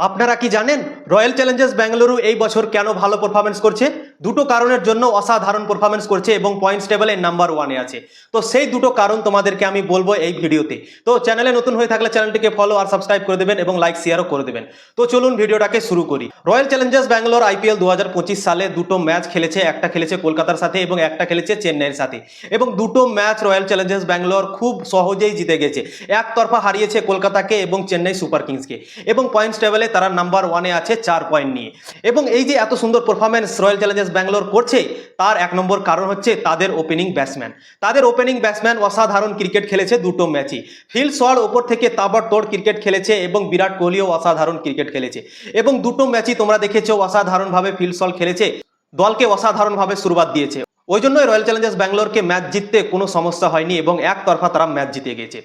আপনারা কি জানেন? রয়্যাল চ্যালেঞ্জার্স ব্যাঙ্গালুরু এই বছর কেন ভালো পারফরমেন্স করছে? দুটো কারণের জন্য অসাধারণ পারফরমেন্স করছে এবং পয়েন্টস টেবিলে নাম্বার ওয়ানে আছে। তো সেই দুটো কারণ তোমাদেরকে আমি বলব এই ভিডিওতে। তো চ্যানেলে নতুন হয়ে থাকলে চ্যানেলটিকে ফলো আর সাবস্ক্রাইব করে দেবেন এবং লাইক শেয়ারও করে দেবেন। তো চলুন ভিডিওটাকে শুরু করি। রয়্যাল চ্যালেঞ্জার্স ব্যাঙ্গালোর আইপিএল দু হাজার পঁচিশ সালে দুটো ম্যাচ খেলেছে, একটা খেলেছে কলকাতার সাথে এবং একটা খেলেছে চেন্নাইয়ের সাথে। এবং দুটো ম্যাচ রয়্যাল চ্যালেঞ্জার্স ব্যাঙ্গালোর খুব সহজেই জিতে গেছে। একতরফা হারিয়েছে কলকাতাকে এবং চেন্নাই সুপার কিংসকে। এবং পয়েন্টস টেবিলে তারা নাম্বার ওয়ানে আছে চার পয়েন্ট নিয়ে। এবং এই যে এত সুন্দর পারফরমেন্স রয়্যাল চ্যালেঞ্জার্স ব্যাঙ্গালোর করছে, তার এক নম্বর কারণ হচ্ছে তাদের ওপেনিং ব্যাটসম্যান তাদের ওপেনিং ব্যাটসম্যান অসাধারণ ক্রিকেট খেলেছে দুটো ম্যাচই ফিল্ড সল ওপর থেকে তাবড়তোড় ক্রিকেট খেলেছে এবং বিরাট কোহলিও অসাধারণ ক্রিকেট খেলেছে। এবং দুটো ম্যাচই তোমরা দেখেছ অসাধারণভাবে ফিল্ড সল খেলেছে, দলকে অসাধারণভাবে শুরুবাত দিয়েছে। ওই জন্যই রয়্যাল চ্যালেঞ্জার্স ব্যাঙ্গালোরকে ম্যাচ জিততে কোনো সমস্যা হয়নি এবং একতরফা তারা ম্যাচ জিতে গেছে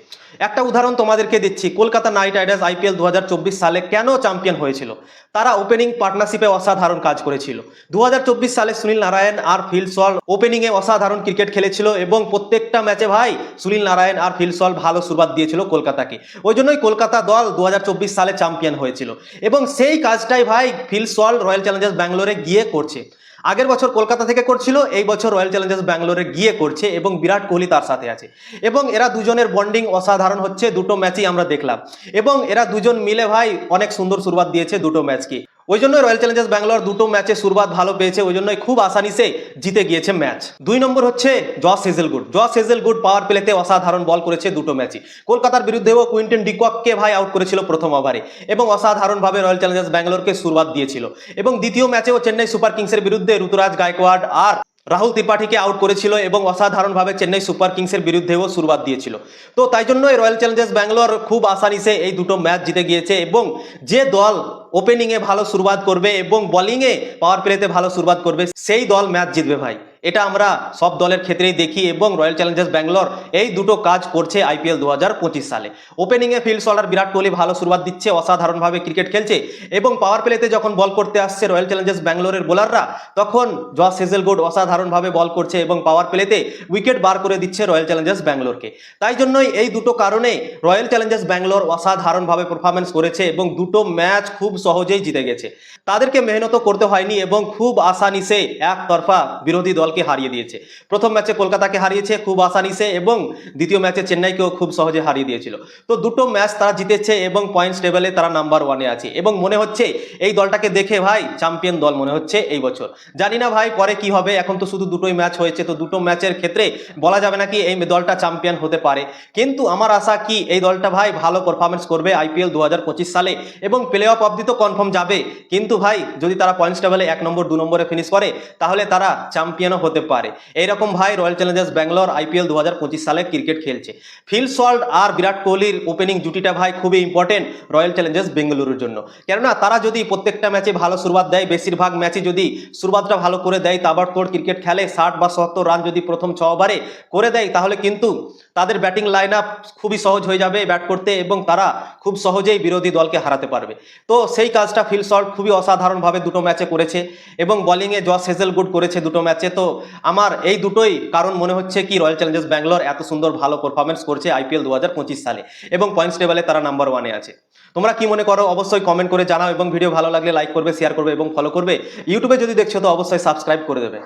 একটা উদাহরণ তোমাদেরকে দিচ্ছি, কলকাতা নাইট রাইডার্স আইপিএল দু হাজার চব্বিশ সালে কেন চ্যাম্পিয়ন হয়েছিল? তারা ওপেনিং পার্টনারশিপে অসাধারণ কাজ করেছিল। দু হাজার চব্বিশ সালে সুনীল নারায়ণ আর ফিল সল ওপেনিংয়ে অসাধারণ ক্রিকেট খেলেছিল এবং প্রত্যেকটা ম্যাচে ভাই সুনীল নারায়ণ আর ফিল সল ভালো শুরুয়াত দিয়েছিল কলকাতাকে। ওই জন্যই কলকাতা দল দু হাজার চব্বিশ সালে চ্যাম্পিয়ন হয়েছিল। এবং সেই কাজটাই ভাই ফিল সল রয়্যাল চ্যালেঞ্জার্স ব্যাঙ্গালোরে গিয়ে করছে। আগের বছর কলকাতা থেকে করছিল, এই বছর রয়্যাল চ্যালেঞ্জার্স ব্যাঙ্গালোরে গিয়ে করছে এবং বিরাট কোহলি তার সাথে আছে। এবং এরা দুজনের বন্ডিং অসাধারণ হচ্ছে, দুটো ম্যাচই আমরা দেখলাম। এবং এরা দুজন মিলে ভাই অনেক সুন্দর শুরুয়াত দিয়েছে দুটো ম্যাচকে ওই জন্যই রয়্যাল চ্যালেঞ্জার্স ব্যাঙ্গালোর দুটো ম্যাচে শুরুয়াত ভালো পেয়েছে, ওই জন্যই খুব আসানিসে জিতে গিয়েছে ম্যাচ দুই নম্বর হচ্ছে জস হেজেলগুড জস হেজেলগুড পাওয়ার প্লেতে অসাধারণ বল করেছে দুটো ম্যাচে কলকাতার বিরুদ্ধেও কুইন্টন ডিককে ভাই আউট করেছিল প্রথম ওভারে এবং অসাধারণভাবে রয়্যাল চ্যালেঞ্জার্স ব্যাঙ্গালোরকে শুরুয়াত দিয়েছিল। এবং দ্বিতীয় ম্যাচেও চেন্নাই সুপার কিংসের বিরুদ্ধে ঋতুরাজ গায়কোয়াড আর রাহুল ত্রিপাঠীকে আউট করেছিল এবং অসাধারণভাবে চেন্নাই সুপার কিংসের বিরুদ্ধেও শুরুয়াত দিয়েছিল। তো তাই জন্যই রয়্যাল চ্যালেঞ্জার্স ব্যাঙ্গালোর খুব আসানিসে এই দুটো ম্যাচ জিতে গিয়েছে এবং যে দল ওপেনিংয়ে ভালো শুরুয়াত করবে এবং বলিংয়ে পাওয়ার প্লেতে ভালো শুরুয়াত করবে, সেই দল ম্যাচ জিতবে ভাই। এটা আমরা সব দলের ক্ষেত্রেই দেখি এবং রয়্যাল চ্যালেঞ্জার্স ব্যাঙ্গালোর এই দুটো কাজ করছে আইপিএল দু হাজার পঁচিশ সালে। ওপেনিংয়ে ফিল্ড সলার বিরাট কোহলি ভালো শুরুয়াত দিচ্ছে, অসাধারণভাবে ক্রিকেট খেলছে এবং পাওয়ার প্লেতে যখন বল করতে আসছে রয়্যাল চ্যালেঞ্জার্স ব্যাঙ্গালোরের বোলাররা তখন জস হেজেলগুড অসাধারণভাবে বল করছে এবং পাওয়ার প্লেতে উইকেট বার করে দিচ্ছে রয়্যাল চ্যালেঞ্জার্স ব্যাঙ্গালোরকে তাই জন্যই এই দুটো কারণে রয়্যাল চ্যালেঞ্জার্স ব্যাঙ্গালোর অসাধারণভাবে পারফরমেন্স করেছে এবং দুটো ম্যাচ খুব সহজেই জিতে গেছে। তাদেরকে মেহনত করতে হয়নি এবং খুব আসানিসে একতরফা বিরোধী দলকে হারিয়ে দিয়েছে। প্রথম ম্যাচে কলকাতাকে হারিয়েছে খুব আসানিসে এবং দ্বিতীয় ম্যাচে চেন্নাইকেও খুব সহজে হারিয়ে দিয়েছিল। তো দুটো ম্যাচ তারা জিতেছে এবং পয়েন্টস টেবিলে তারা নাম্বার ওয়ানে আছে। এবং মনে হচ্ছে এই দলটাকে দেখে ভাই চ্যাম্পিয়ন দল মনে হচ্ছে এই বছর। জানি না ভাই পরে কি হবে, এখন তো শুধু দুটোই ম্যাচ হয়েছে, তো দুটো ম্যাচের ক্ষেত্রে বলা যাবে না কি এই দলটা চ্যাম্পিয়ন হতে পারে। কিন্তু আমার আশা কি এই দলটা ভাই ভালো পারফরমেন্স করবে আইপিএল দু হাজার পঁচিশ সালে এবং প্লে অফ অব্দি তো কনফার্ম যাবে। কিন্তু ভাই যদি তারা পয়েন্টস টেবিলে এক নম্বর, দু নম্বরে ফিনিশ করে, তাহলে তারা চ্যাম্পিয়নও হতে পারে। এইরকম ভাই রয়্যাল চ্যালেঞ্জার্স ব্যাঙ্গালোর আইপিএল দু হাজার পঁচিশ সালে ক্রিকেট খেলছে। ফিল সল্ট আর বিরাট কোহলির ওপেনিং জুটিটা ভাই খুবই ইম্পর্টেন্ট রয়্যাল চ্যালেঞ্জার্স বেঙ্গালুরুর জন্য। কেননা তারা যদি প্রত্যেকটা ম্যাচে ভালো শুরুয়াত দেয়, বেশিরভাগ ম্যাচে যদি শুরুয়াতটা ভালো করে দেয় তাবড়তোড় ক্রিকেট খেলে ষাট বা সত্তর রান যদি প্রথম ছ ওভারে করে দেয়, তাহলে কিন্তু তাদের ব্যাটিং লাইন আপ খুবই সহজ হয়ে যাবে ব্যাট করতে এবং তারা খুব সহজেই বিরোধী দলকে হারাতে পারবে। তো সেই কাজটা ফিল শট খুবই অসাধারণভাবে দুটো ম্যাচে করেছে এবং বোলিংয়ে জস হেজেলগুড করেছে দুটো ম্যাচে তো আমার এই দুটোই কারণ মনে হচ্ছে কি রয়্যাল চ্যালেঞ্জার্স ব্যাঙ্গালোর এত সুন্দর ভালো পারফরমেন্স করছে আইপিএল দু হাজার পঁচিশ সালে এবং পয়েন্টস টেবলে তারা নাম্বার ওয়ানে আছে। তোমরা কি মনে করো? অবশ্যই কমেন্ট করে জানাও এবং ভিডিও ভালো লাগলে লাইক করবে শেয়ার করবে এবং ফলো করবে। ইউটিউবে যদি দেখছ তো অবশ্যই সাবস্ক্রাইব করে দেবে।